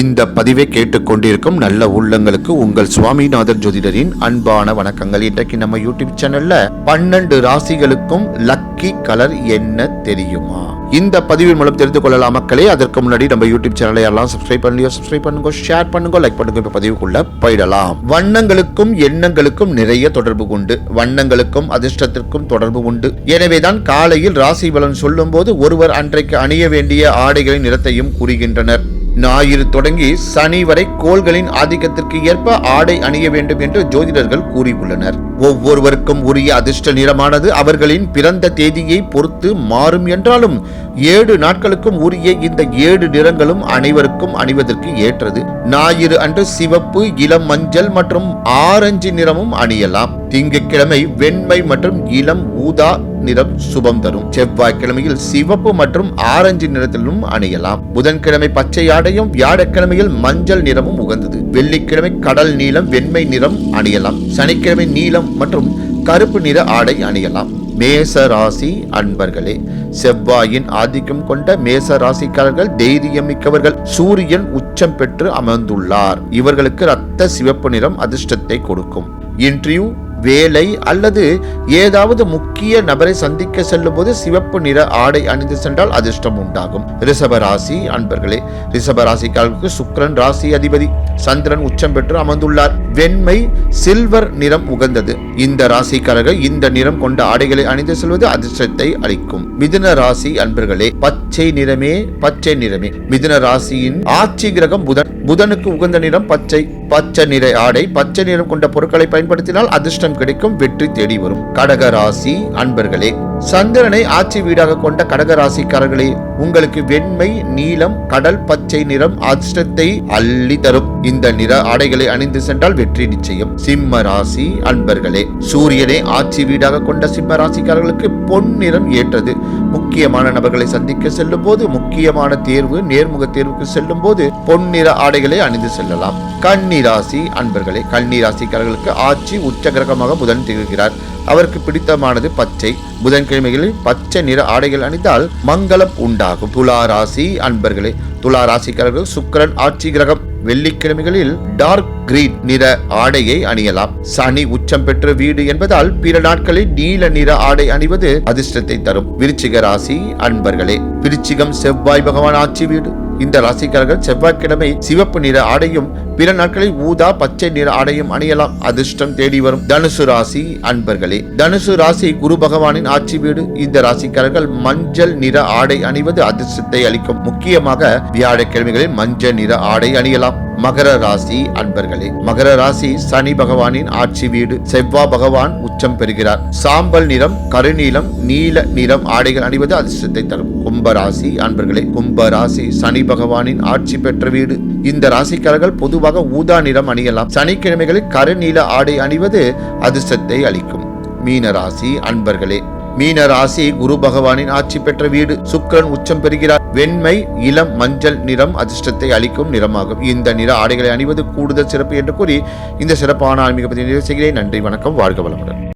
இந்த பதிவை கேட்டுக்கொண்டிருக்கும் நல்ல உள்ளங்களுக்கு உங்கள் சுவாமிநாதன் ஜோதிடரின் அன்பான வணக்கங்கள். இன்றைக்கு நம்ம யூடியூப் சேனல்ல பன்னெண்டு ராசிகளுக்கும் லக்கி கலர் என்ன தெரியுமா? இந்த பதிவின் மூலம் தெரிந்து கொள்ளலாம் மக்களே. அதற்கு முன்னாடி நம்ம யூடியூப் சேனலை எல்லாம் சப்ஸ்கிரைப் பண்ணலையோ சப்ஸ்கிரைப் பண்ணுங்க ஷேர் பண்ணுங்க லைக் பண்ணுங்க இப்ப பதிவுக்குள்ள போயிடலாம். வண்ணங்களுக்கும் எண்ணங்களுக்கும் நிறைய தொடர்பு உண்டு. வண்ணங்களுக்கும் அதிர்ஷ்டத்திற்கும் தொடர்பு உண்டு. எனவேதான் காலையில் ராசி பலன் சொல்லும்போது ஒருவர் அன்றைக்கு அணிய வேண்டிய ஆடைகளின் நிறத்தையும் கூறுகின்றனர். ஞாயிறு தொடங்கி சனி வரை கோள்களின் ஆதிக்கத்திற்கு ஏற்ப ஆடை அணிய வேண்டும் என்று ஜோதிடர்கள் கூறியுள்ளனர். ஒவ்வொருவருக்கும் உரிய அதிர்ஷ்ட நிறமானது அவர்களின் பிறந்த தேதியை பொறுத்து மாறும் என்றாலும் ஏழு நாட்களுக்கும் உரிய இந்த ஏழு நிறங்களும் அனைவருக்கும் அணிவதற்கு ஏற்றது. ஞாயிறு அன்று சிவப்பு இளம் மஞ்சள் மற்றும் ஆரஞ்சு நிறமும் அணியலாம். திங்கட்கிழமை வெண்மை மற்றும் இளம் ஊதா நிறம் சுபம் தரும். செவ்வாய்க்கிழமையில் சிவப்பு மற்றும் ஆரஞ்சு நிறத்திலும் அணியலாம். புதன்கிழமை பச்சை ஆடையும் வியாழக்கிழமையில் மஞ்சள் நிறமும் உகந்தது. வெள்ளிக்கிழமை கடல் நீளம் வெண்மை நிறம் அணியலாம். சனிக்கிழமை நீளம் மற்றும் கருப்பு நிற ஆடை அணியலாம். மேச ராசி அன்பர்களே செவ்வாயின் ஆதிக்கம் கொண்ட மேச ராசிக்காரர்கள் தைரியம் மிக்கவர்கள் சூரியன் உச்சம் பெற்று அமர்ந்துள்ளார். இவர்களுக்கு ரத்த சிவப்பு நிறம் அதிர்ஷ்டத்தை கொடுக்கும். இன்டர்வியூ வேலை அல்லது ஏதாவது முக்கிய நபரை சந்திக்க செல்லும் போது சிவப்பு நிற ஆடை அணிந்து சென்றால் அதிர்ஷ்டம் உண்டாகும். ரிஷபராசி அன்பர்களே ரிஷபராசிக்காரர்களுக்கு சுக்கரன் சுக்கிரன் ராசி அதிபதி சந்திரன் உச்சம் பெற்று அமர்ந்துள்ளார். வெண்மை சில்வர் நிறம் உகந்தது. இந்த ராசிக்காரர்கள் இந்த நிறம் கொண்ட ஆடைகளை அணிந்து செல்வது அதிர்ஷ்டத்தை அளிக்கும். மிதுன ராசி அன்பர்களே பச்சை நிறமே பச்சை நிறமே. மிதுன ராசியின் ஆட்சி கிரகம் புதன். புதனுக்கு உகந்த நிறம் பச்சை. பச்சை நிற ஆடை பச்சை நிறம் கொண்ட பொருட்களை பயன்படுத்தினால் அதிர்ஷ்டம் கிடைக்கும் வெற்றி தேடி வரும். கடகராசி அன்பர்களே சந்திரனை ஆட்சி வீடாக கொண்ட கடகராசிக்காரர்களே உங்களுக்கு வெண்மை நீலம் கடல் பச்சை நிறம் அதிர்ஷ்டத்தை அள்ளி தரும். இந்த நிற ஆடைகளை அணிந்து சென்றால் வெற்றி நிச்சயம். சிம்ம ராசி அன்பர்களே சூரியனை ஆட்சி வீடாக கொண்ட சிம்ம ராசிக்காரர்களுக்கு பொன் நிறம் ஏற்றது. முக்கியமான நபர்களை சந்திக்க செல்லும் போது முக்கியமான தேர்வு நேர்முக தேர்வுக்கு செல்லும் போது பொன் நிற ஆடைகளை அணிந்து செல்லலாம். கன்னி ராசி அன்பர்களே கன்னி ராசிக்காரர்களுக்கு ஆட்சி உச்ச கிரகமாக புதன் திகழ்கிறார். அவருக்கு பிடித்தமானது பச்சை. புதன்கிழமைகளில் பச்சை நிற ஆடைகள் அணிந்தால் மங்களம் உண்டாகும். துலா ராசி அன்பர்களே துலா ராசிக்காரர்கள் சுக்கரன் ஆட்சி கிரகம். வெள்ளிக்கிழமைகளில் டார்க் கிரீன் நிற ஆடையை அணியலாம். சனி உச்சம் பெற்ற வீடு என்பதால் பிற நாட்களில் நீல நிற ஆடை அணிவது அதிர்ஷ்டத்தை தரும். விருச்சிக ராசி அன்பர்களே விருச்சிகம் செவ்வாய் பகவான் ஆட்சி வீடு. இந்த ராசிக்காரர்கள் செவ்வாய்க்கிழமை சிவப்பு நிற ஆடையும் பிற நாட்களில் ஊதா பச்சை நிற ஆடையும் அணியலாம். அதிர்ஷ்டம் தேடி வரும் தனுசு ராசி அன்பர்களே. தனுசு ராசி குரு பகவானின் ஆட்சி வீடு. இந்த ராசிக்காரர்கள் மஞ்சள் நிற ஆடை அணிவது அதிர்ஷ்டத்தை அளிக்கும். முக்கியமாக வியாழக்கிழமைகளில் மஞ்சள் நிற ஆடை அணியலாம். மகர ராசி அன்பர்களே மகர ராசி சனி பகவானின் ஆட்சி வீடு. செவ்வா பகவான் உச்சம் பெறுகிறார். சாம்பல் நிறம் கருநீலம் நீல நிறம் ஆடைகள் அணிவது அதிர்ஷ்டத்தை தரும். கும்ப ராசி அன்பர்களே கும்ப ராசி சனி பகவானின் ஆட்சி பெற்ற வீடு. இந்த ராசிக்காரர்கள் பொதுவாக ஊதா நிறம் அணியலாம். சனிக்கிழமைகளில் கருநீல ஆடை அணிவது அதிர்ஷ்டத்தை அளிக்கும். மீன ராசி அன்பர்களே மீன ராசி குரு பகவானின் ஆட்சி பெற்ற வீடு. சுக்கிரன் உச்சம் பெறுகிறார். வெண்மை இளம் மஞ்சள் நிறம் அதிர்ஷ்டத்தை அளிக்கும் நிறமாகும். இந்த நிற ஆடைகளை அணிவது கூடுதல் சிறப்பு என்று கூறி இந்த சிறப்பான ஆன்மீக பதிவு செய்கிறேன். நன்றி வணக்கம் வாழ்க வளமுடன்.